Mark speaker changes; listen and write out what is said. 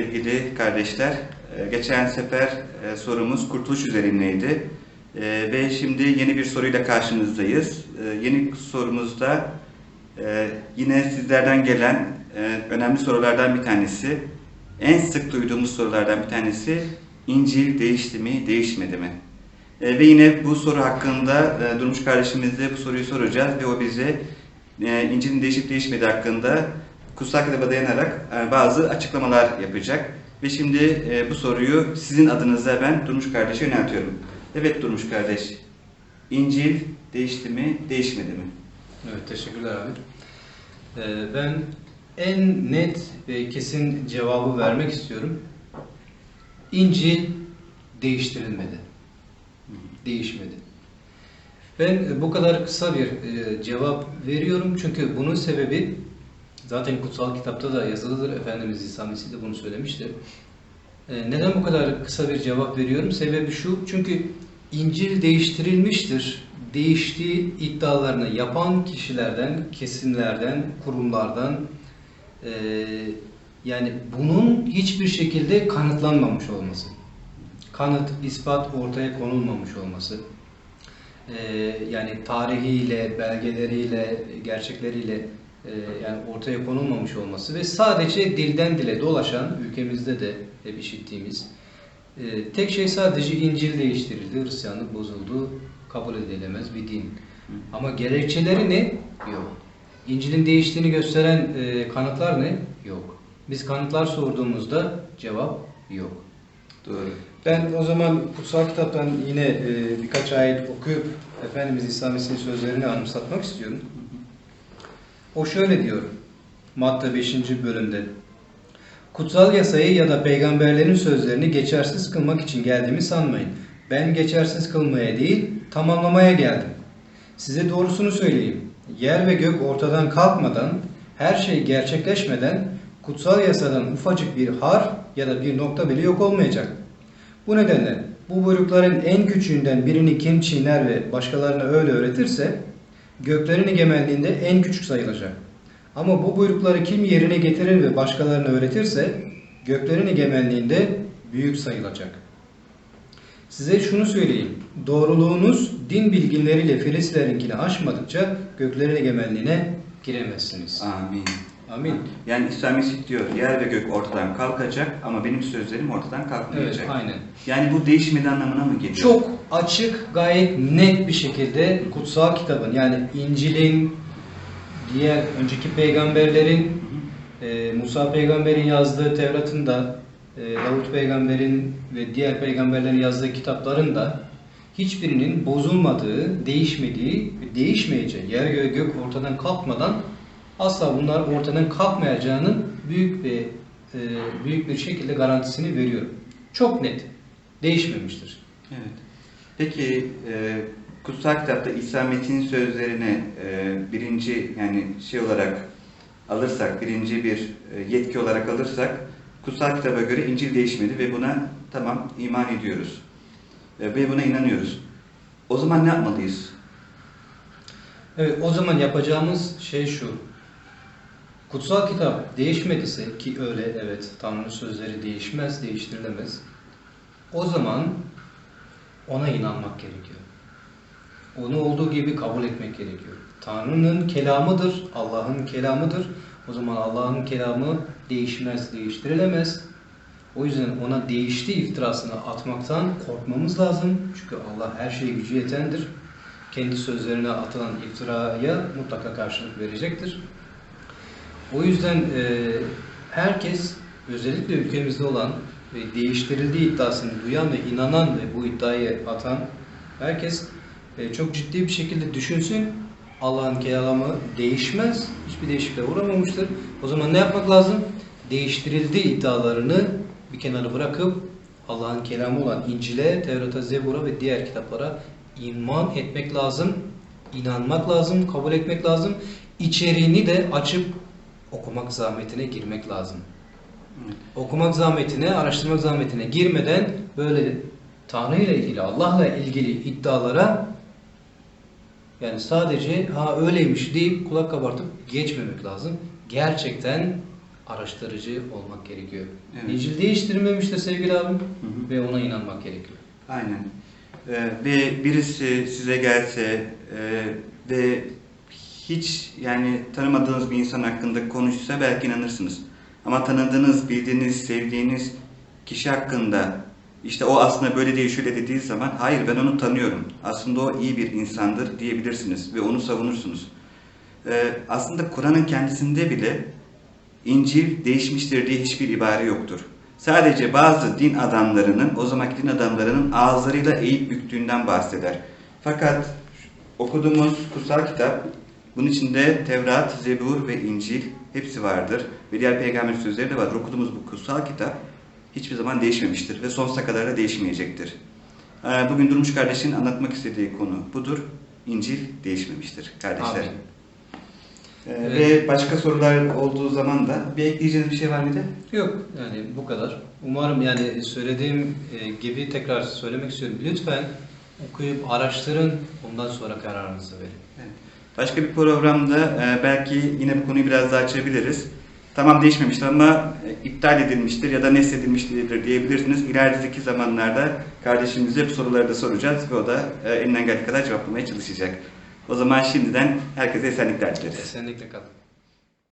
Speaker 1: sevgili kardeşler. Ee, Geçen sefer e, sorumuz kurtuluş üzerineydi. Ee, Ve şimdi yeni bir soruyla karşınızdayız. Yeni sorumuzda e, yine sizlerden gelen e, önemli sorulardan bir tanesi, en sık duyduğumuz sorulardan bir tanesi İncil değişti mi, değişmedi mi? E, Ve yine bu soru hakkında e, Durmuş kardeşimizle bu soruyu soracağız ve o bize e, İncil'in değişip değişmediği hakkında kutsal kitaba dayanarak e, bazı açıklamalar yapacak. Ve şimdi e, bu soruyu sizin adınıza ben Durmuş kardeşe yöneltiyorum. Evet Durmuş kardeş, İncil değişti mi, değişmedi mi?
Speaker 2: Evet, teşekkürler abi. Ee, ben en net ve kesin cevabı vermek istiyorum. İncil değiştirilmedi. Değişmedi. Ben bu kadar kısa bir e, cevap veriyorum çünkü bunun sebebi zaten kutsal kitapta da yazılıdır. Efendimiz İsa Mesih de bunu söylemiştir. E, neden bu kadar kısa bir cevap veriyorum? Sebebi şu, çünkü İncil değiştirilmiştir. Değiştiği iddialarını yapan kişilerden, kesimlerden, kurumlardan e, yani bunun hiçbir şekilde kanıtlanmamış olması. Kanıt, ispat ortaya konulmamış olması. E, yani tarihiyle, belgeleriyle, gerçekleriyle yani ortaya konulmamış olması ve sadece dilden dile dolaşan ülkemizde de hep işittiğimiz e, tek şey sadece İncil değiştirildi, Hristiyanlık bozuldu, kabul edilemez bir din. Ama gerekçeleri ne? Yok. İncil'in değiştiğini gösteren e, kanıtlar ne? Yok. Biz kanıtlar sorduğumuzda cevap yok.
Speaker 1: Doğru.
Speaker 2: Ben o zaman kutsal kitaptan yine e, birkaç ayet okuyup Efendimiz İsa Mesih'in sözlerini anımsatmak istiyorum. O şöyle diyor Matta 5. bölümde. Kutsal yasayı ya da peygamberlerin sözlerini geçersiz kılmak için geldiğimi sanmayın. Ben geçersiz kılmaya değil, tamamlamaya geldim. Size doğrusunu söyleyeyim. Yer ve gök ortadan kalkmadan, her şey gerçekleşmeden kutsal yasadan ufacık bir har ya da bir nokta bile yok olmayacak. Bu nedenle bu buyrukların en küçüğünden birini kim çiğner ve başkalarına öyle öğretirse göklerin egemenliğinde en küçük sayılacak. Ama bu buyrukları kim yerine getirir ve başkalarına öğretirse göklerin egemenliğinde büyük sayılacak. Size şunu söyleyeyim. Doğruluğunuz din bilginleriyle Filistlerinkini aşmadıkça göklerin egemenliğine giremezsiniz.
Speaker 1: Amin.
Speaker 2: Amin.
Speaker 1: Yani İsa Mesih diyor, yer ve gök ortadan kalkacak ama benim sözlerim ortadan
Speaker 2: Evet,
Speaker 1: kalkmayacak.
Speaker 2: aynen.
Speaker 1: Yani bu değişmedi anlamına mı geliyor?
Speaker 2: Çok açık, gayet net bir şekilde kutsal kitabın yani İncil'in, diğer önceki peygamberlerin, e, Musa peygamberin yazdığı Tevrat'ın da, e, Davut peygamberin ve diğer peygamberlerin yazdığı kitapların da hiçbirinin bozulmadığı, değişmediği ve değişmeyeceği, yer gök, gök ortadan kalkmadan asla bunlar ortadan kalkmayacağının büyük bir e, büyük bir şekilde garantisini veriyorum. Çok net. Değişmemiştir.
Speaker 1: Evet. Peki e, kutsal kitapta İsa Mesih'in sözlerini e, birinci yani şey olarak alırsak, birinci bir e, yetki olarak alırsak kutsal kitaba göre İncil değişmedi ve buna tamam iman ediyoruz. E, ve buna inanıyoruz. O zaman ne yapmalıyız?
Speaker 2: Evet, o zaman yapacağımız şey şu. Kutsal kitap değişmediyse ki öyle evet Tanrı'nın sözleri değişmez, değiştirilemez. O zaman ona inanmak gerekiyor. Onu olduğu gibi kabul etmek gerekiyor. Tanrı'nın kelamıdır, Allah'ın kelamıdır. O zaman Allah'ın kelamı değişmez, değiştirilemez. O yüzden ona değişti iftirasını atmaktan korkmamız lazım. Çünkü Allah her şeye gücü yetendir. Kendi sözlerine atılan iftiraya mutlaka karşılık verecektir. O yüzden e, herkes özellikle ülkemizde olan ve değiştirildiği iddiasını duyan ve inanan ve bu iddiayı atan herkes e, çok ciddi bir şekilde düşünsün. Allah'ın kelamı değişmez. Hiçbir değişikliğe uğramamıştır. O zaman ne yapmak lazım? Değiştirildiği iddialarını bir kenara bırakıp Allah'ın kelamı olan İncil'e, Tevrat'a, Zebur'a ve diğer kitaplara iman etmek lazım. inanmak lazım, kabul etmek lazım. İçeriğini de açıp okumak zahmetine girmek lazım.
Speaker 1: Evet.
Speaker 2: Okumak zahmetine, araştırmak zahmetine girmeden böyle Tanrı ile ilgili, Allah'la ilgili iddialara yani sadece ha öyleymiş deyip kulak kabartıp geçmemek lazım. Gerçekten araştırıcı olmak gerekiyor.
Speaker 1: Evet.
Speaker 2: İncil değiştirilmemiştir sevgili abim
Speaker 1: hı.
Speaker 2: ve ona inanmak gerekiyor.
Speaker 1: Aynen. Ee, ve birisi size gelse e, ve hiç yani tanımadığınız bir insan hakkında konuşsa belki inanırsınız. Ama tanıdığınız, bildiğiniz, sevdiğiniz kişi hakkında işte o aslında böyle değil şöyle dediği zaman hayır ben onu tanıyorum. Aslında o iyi bir insandır diyebilirsiniz ve onu savunursunuz. Ee, aslında Kur'an'ın kendisinde bile İncil değişmiştir diye hiçbir ibare yoktur. Sadece bazı din adamlarının, o zamanki din adamlarının ağızlarıyla eğip büktüğünden bahseder. Fakat okuduğumuz kutsal kitap, bunun içinde Tevrat, Zebur ve İncil hepsi vardır. Ve diğer peygamber sözleri de vardır. Okuduğumuz bu kutsal kitap hiçbir zaman değişmemiştir ve sonsuza kadar da değişmeyecektir. Ee, Bugün Durmuş kardeşin anlatmak istediği konu budur. İncil değişmemiştir kardeşler.
Speaker 2: Amin.
Speaker 1: Ee,
Speaker 2: Evet.
Speaker 1: Ve başka sorular olduğu zaman da bir ekleyeceğiniz bir şey var mıydı?
Speaker 2: Yok yani bu kadar. Umarım yani söylediğim e, gibi tekrar söylemek istiyorum. Lütfen okuyup araştırın ondan sonra kararınızı verin.
Speaker 1: Başka bir programda e, belki yine bu konuyu biraz daha açabiliriz. Tamam değişmemiştir ama e, iptal edilmiştir ya da nesledilmiştir diyebilirsiniz. İlerideki zamanlarda kardeşimize bu soruları da soracağız ve o da e, elinden geldiği kadar cevaplamaya çalışacak. O zaman şimdiden herkese esenlikler dileriz.
Speaker 2: Kesinlikle kalın.